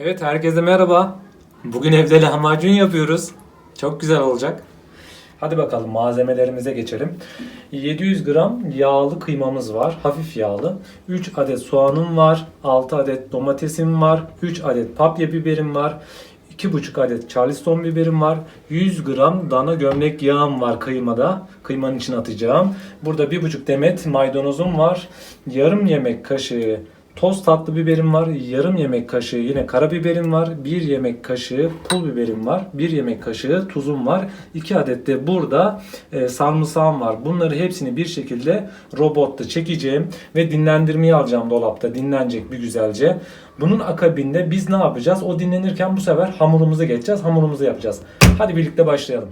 Evet herkese merhaba. Bugün evde lahmacun yapıyoruz. Çok güzel olacak. Hadi bakalım malzemelerimize geçelim. 700 gram yağlı kıymamız var. Hafif yağlı. 3 adet soğanım var. 6 adet domatesim var. 3 adet papya biberim var. 2,5 adet charleston biberim var. 100 gram dana gömlek yağım var kıymada. Kıymanın içine atacağım. Burada 1,5 demet maydanozum var. Yarım yemek kaşığı Toz tatlı biberim var, yarım yemek kaşığı yine karabiberim var, bir yemek kaşığı pul biberim var, bir yemek kaşığı tuzum var, iki adet de burada e, sarımsağım var. Bunları hepsini bir şekilde robotta çekeceğim ve dinlendirmeye alacağım dolapta. Dinlenecek bir güzelce. Bunun akabinde biz ne yapacağız? O dinlenirken bu sefer hamurumuza geçeceğiz, hamurumuzu yapacağız. Hadi birlikte başlayalım.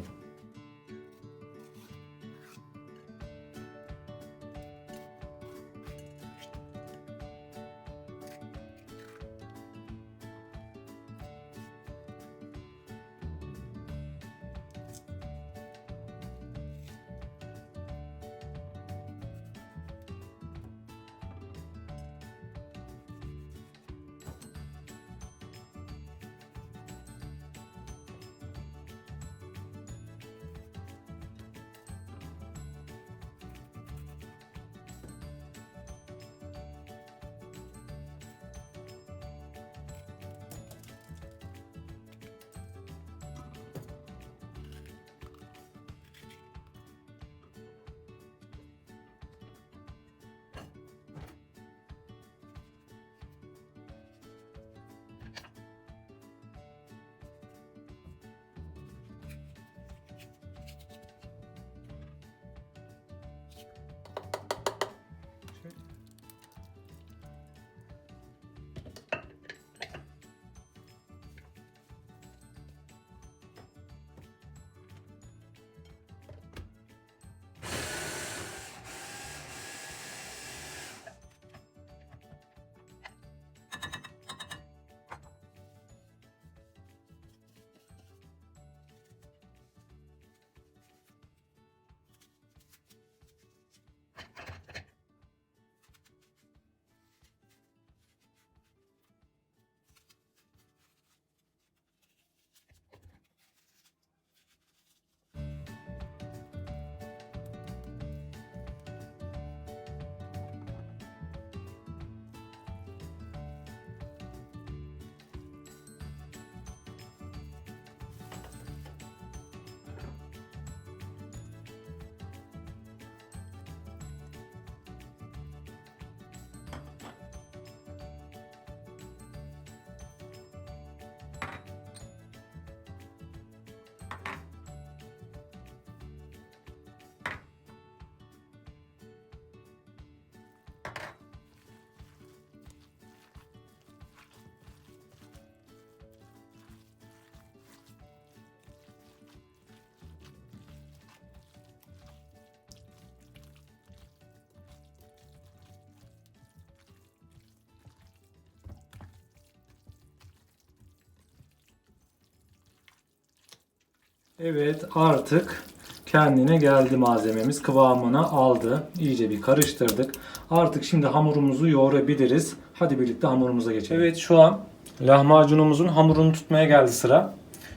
Evet artık kendine geldi malzememiz. Kıvamını aldı. İyice bir karıştırdık. Artık şimdi hamurumuzu yoğurabiliriz. Hadi birlikte hamurumuza geçelim. Evet şu an lahmacunumuzun hamurunu tutmaya geldi sıra.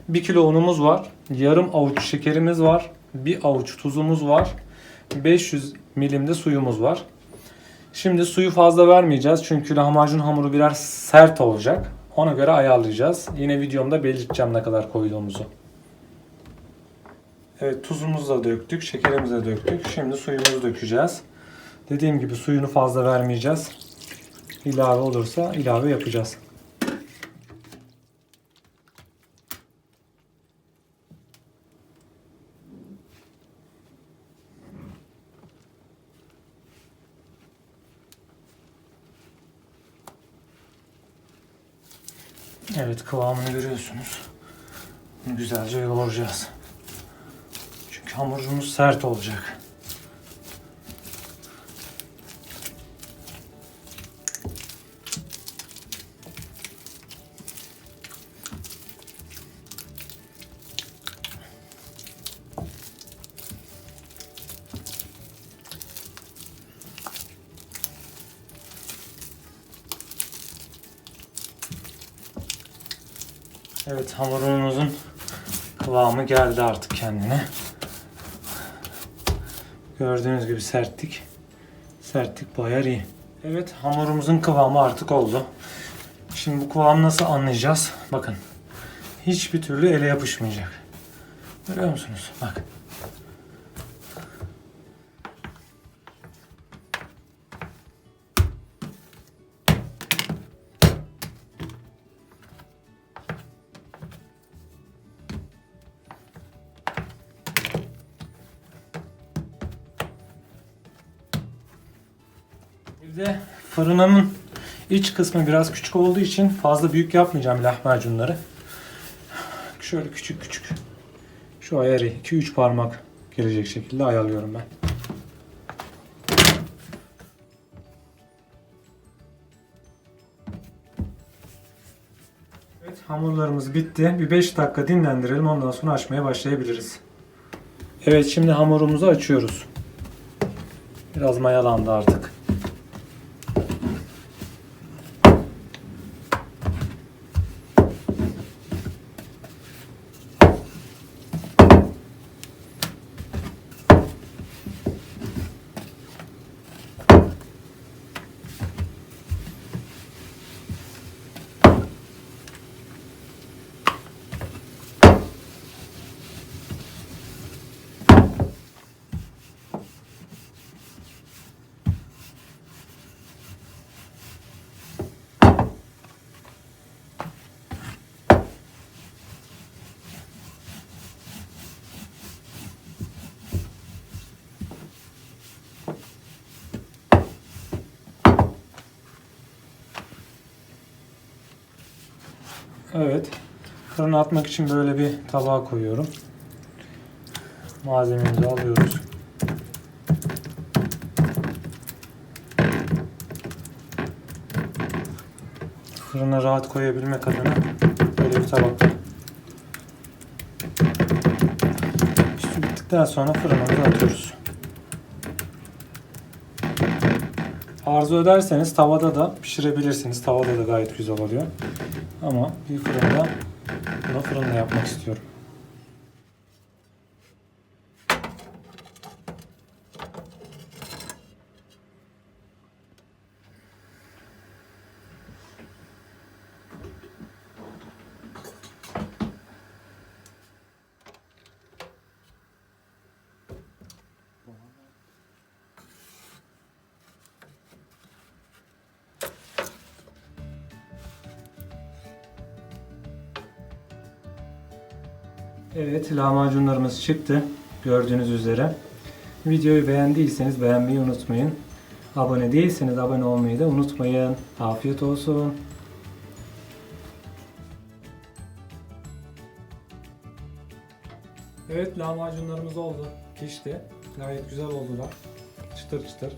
1 kilo unumuz var. Yarım avuç şekerimiz var. Bir avuç tuzumuz var. 500 milim de suyumuz var. Şimdi suyu fazla vermeyeceğiz. Çünkü lahmacun hamuru biraz sert olacak. Ona göre ayarlayacağız. Yine videomda belirteceğim ne kadar koyduğumuzu. Evet tuzumuzu da döktük, şekerimizi de döktük. Şimdi suyumuzu dökeceğiz. Dediğim gibi suyunu fazla vermeyeceğiz. İlave olursa ilave yapacağız. Evet kıvamını görüyorsunuz. Güzelce yoğuracağız. Çünkü hamurumuz sert olacak. Evet hamurumuzun kıvamı geldi artık kendine. Gördüğünüz gibi sertlik. Sertlik bayağı iyi. Evet hamurumuzun kıvamı artık oldu. Şimdi bu kıvamı nasıl anlayacağız? Bakın. Hiçbir türlü ele yapışmayacak. Görüyor musunuz? Bak. De fırınımın iç kısmı biraz küçük olduğu için fazla büyük yapmayacağım lahmacunları. Şöyle küçük küçük. Şu ayarı 2-3 parmak gelecek şekilde ayarlıyorum ben. Evet hamurlarımız bitti. Bir 5 dakika dinlendirelim ondan sonra açmaya başlayabiliriz. Evet şimdi hamurumuzu açıyoruz. Biraz mayalandı artık. Evet. Fırına atmak için böyle bir tabağa koyuyorum. Malzememizi alıyoruz. Fırına rahat koyabilmek adına böyle bir tabakta. Bittikten sonra fırınımıza atıyoruz. Arzu ederseniz tavada da pişirebilirsiniz. Tavada da gayet güzel oluyor. Ama bir fırında bunu fırında yapmak istiyorum. Evet, lahmacunlarımız çıktı. Gördüğünüz üzere. Videoyu beğendiyseniz beğenmeyi unutmayın. Abone değilseniz abone olmayı da unutmayın. Afiyet olsun. Evet, lahmacunlarımız oldu. Pişti. Gayet güzel oldular. Çıtır çıtır.